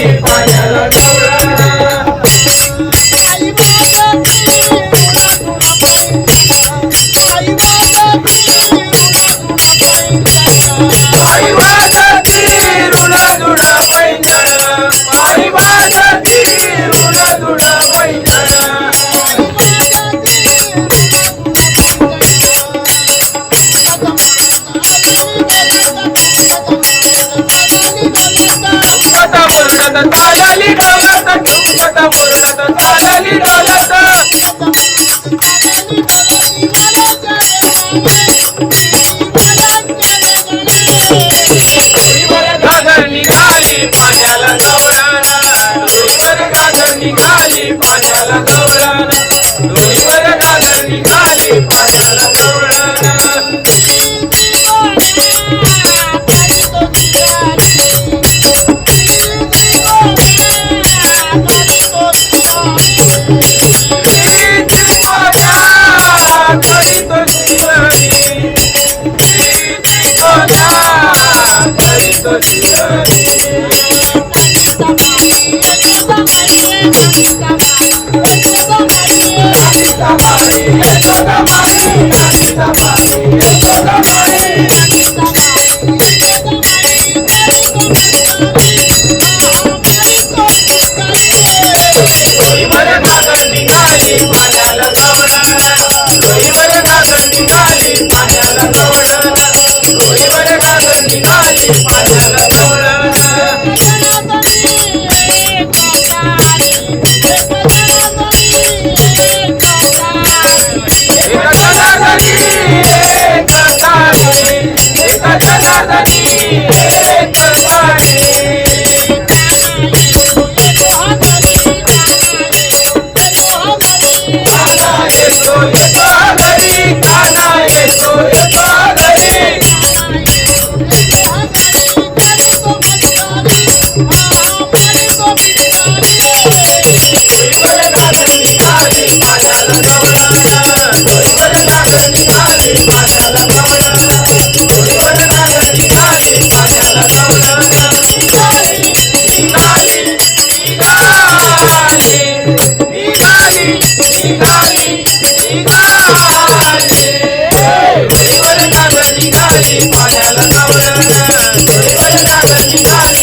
Yeah. डोलत चालली डोलत ठुमत मुरडत चालली डोलत घागर निघाली पाण्याला नवराना डोळीवर घागर निघाली निघाली पाण्याला नवराना Come on. para la hora. पाण्याला